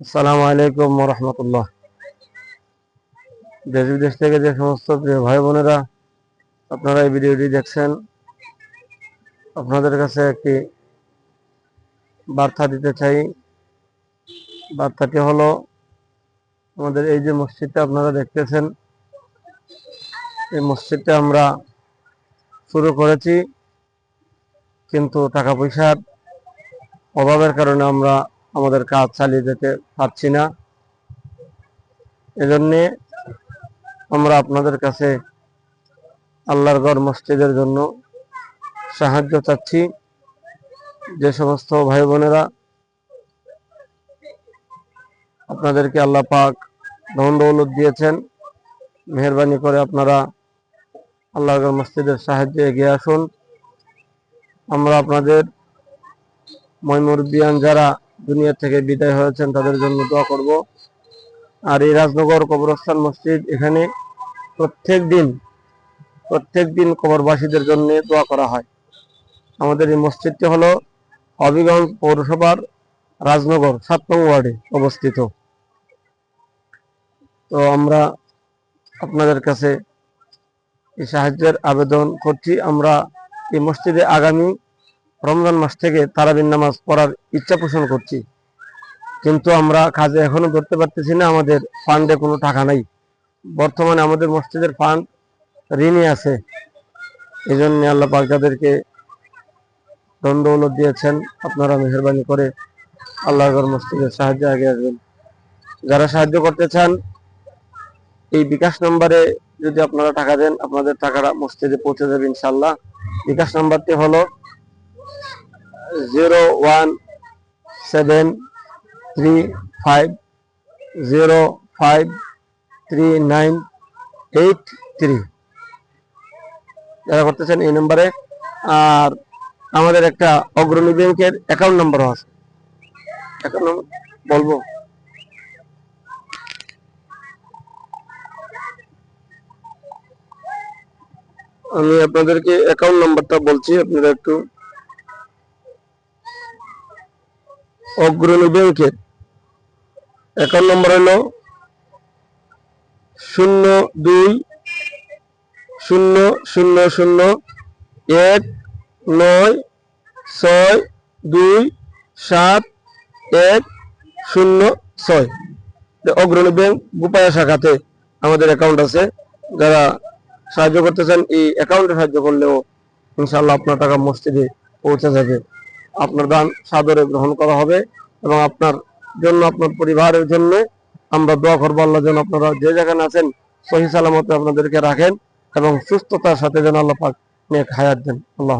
আসসালামু আলাইকুম রহমতুল্লাহ দেশ বিদেশ থেকে যে সমস্ত প্রিয় ভাই বোনেরা আপনারা এই ভিডিওটি দেখছেন, আপনাদের কাছে একটি বার্তা দিতে চাই। বার্তাটি হলো, আমাদের এই যে মসজিদটা আপনারা দেখতেছেন, এই মসজিদটা আমরা শুরু করেছি, কিন্তু টাকা পয়সার অভাবের কারণে আমরা আমাদের কাজ চালিয়ে যেতে পারছি না। এজন্যে আমরা আপনাদের কাছে আল্লাহর গড় মসজিদের জন্য সাহায্য চাচ্ছি। যে সমস্ত ভাই বোনেরা আপনাদেরকে আল্লাহ পাক ধন দৌলত দিয়েছেন, মেহরবানি করে আপনারা আল্লাহর মসজিদের সাহায্যে এগিয়ে আসুন। আমরা আপনাদের ময়মুরবিয়ান যারা দুনিয়া থেকে বিদায় হয়েছেন, তাদের জন্য দোয়া করব। আর এই রাজনগর কবরস্থান মসজিদ এখানে প্রত্যেক দিন প্রত্যেক দিন কবরবাসীদের জন্য দোয়া করা হয়। আমাদের এই মসজিদটি হলো হবিগঞ্জ পৌরসভার রাজনগর সাত নং ওয়ার্ডে অবস্থিত। তো আমরা আপনাদের কাছে এই সাহায্যের আবেদন করছি। আমরা এই মসজিদে আগামী রমজান মাস থেকে তারাবিন নামাজ পড়ার ইচ্ছা পোষণ করছি। কিন্তু আমরা কাজে এখনও ধরতে পারতেছি না, আমাদের ফান্ডে কোনো টাকা নাই। বর্তমানে আমাদের মসজিদের ফান্ড ঋণে আছে। এই জন্য আল্লাহ পাক যাদেরকে দণ্ডৌলত দিয়েছেন, আপনারা মেহরবানি করে আল্লাহর মসজিদের সাহায্যে আগে আসবেন। যারা সাহায্য করতে চান, এই বিকাশ নম্বরে যদি আপনারা টাকা দেন, আপনাদের টাকাটা মসজিদে পৌঁছে যাবে ইনশাল্লাহ বিকাশ নাম্বারটি হলো zero one seven three five zero five three nine eight three যারা করতেছেন এই নম্বরে, আর আমাদের একটা অগ্রণী ব্যাংকের অ্যাকাউন্ট নম্বরও আছে। অ্যাকাউন্ট নম্বর বলব? আমি আপনাদেরকে অ্যাকাউন্ট নাম্বারটা বলছি, আপনারা একটু অগ্রণী ব্যাংকের অ্যাকাউন্ট নম্বর হলো শূন্য দুই শূন্য শূন্য শূন্য এক নয় ছয় দুই সাত এক শূন্য ছয়। অগ্রণী ব্যাংক গোপায়া শাখাতে আমাদের অ্যাকাউন্ট আছে। যারা সাহায্য করতে চান, এই অ্যাকাউন্টে সাহায্য করলেও ইনশাল্লাহ আপনার টাকা মসজিদে পৌঁছে যাবে। আপনার দান সাদরে গ্রহণ করা হবে এবং আপনার জন্য, আপনার পরিবারের জন্য আমরা দোয়া করব আল্লাহ যেন আপনারা যে জায়গায় আছেন সহি সালামতে আপনাদেরকে রাখেন এবং সুস্থতার সাথে যেন আল্লাহ পাক নেক হায়াত দেন। আল্লাহ